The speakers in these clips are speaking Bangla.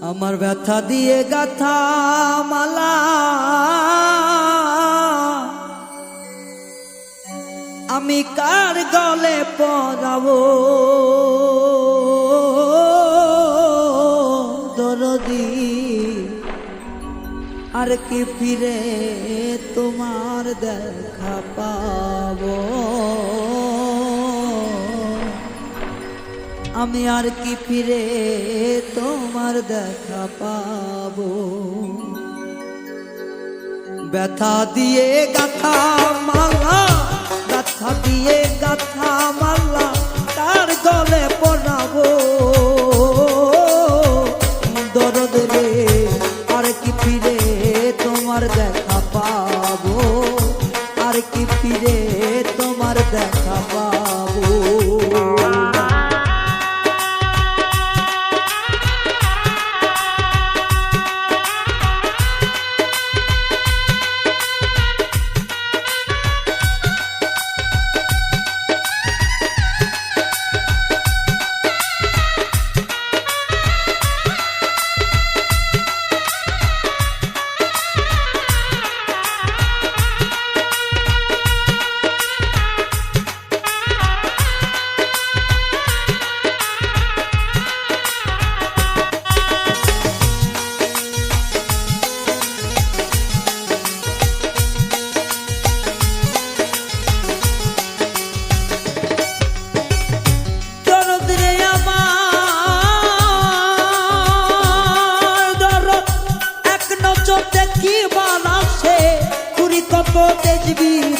আমার ব্যথা দিয়ে গাথা মালা। আমি কার গলে পরাবো? দরদি, আর কি ফিরে তোমার দেখা পাবো? আমি আর কি ফিরে তোমার দেখা পাব? ব্যথা দিয়ে গাথা মালা, ব্যথা দিয়ে গাথা মালা, তার গলে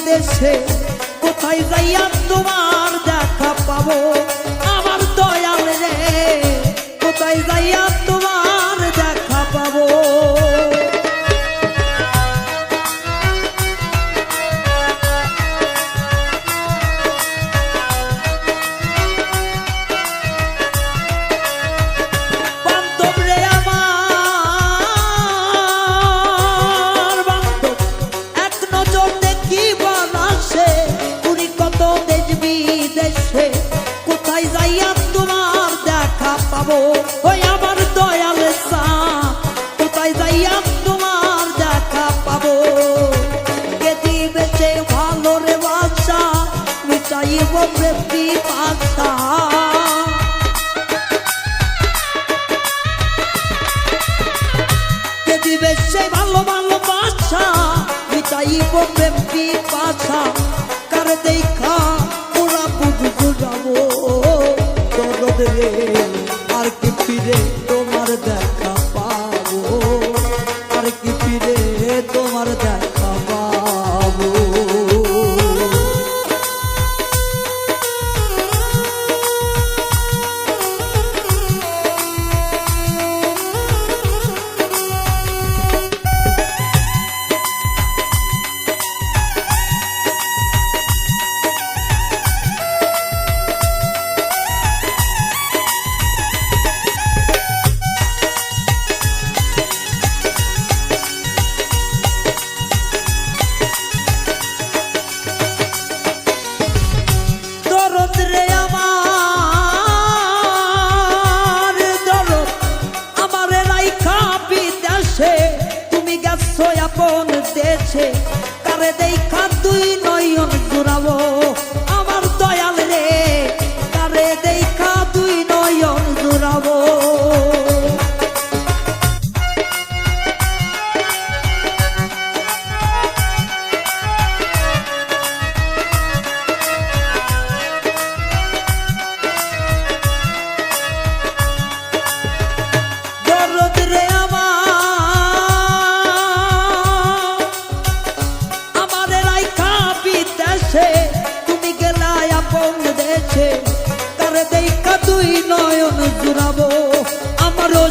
বিদেশে কোথায় যাইয়া তোমার দেখা পাবো? পাবো। ওই আমার দয়াল সা, কোথায় যাইয়া তোমার দেখা পাবো? কে দিবে ভালো রে বাসা মিটাইব প্রেমী পাশা কে দিবে সে ভালো ভালো বাসা মিটাইব প্রেম পাশা কার দেখা, ওরা বুক বুঝাবো। আর কি ফিরে আপন দেশে কারে দেখা দুই নয়ন জুড়াবো।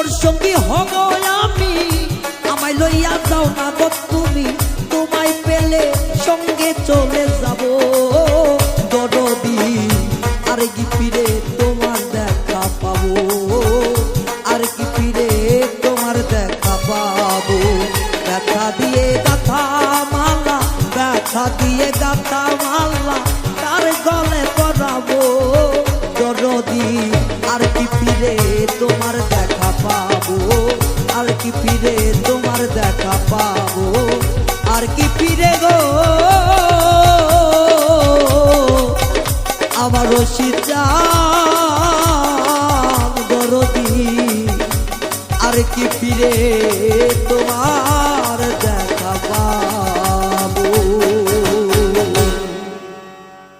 তোর সঙ্গী হব আমি। আমায় লইয়া যাও না তুমি। তোমায় পেলে সঙ্গে চলে কি ফিরে তো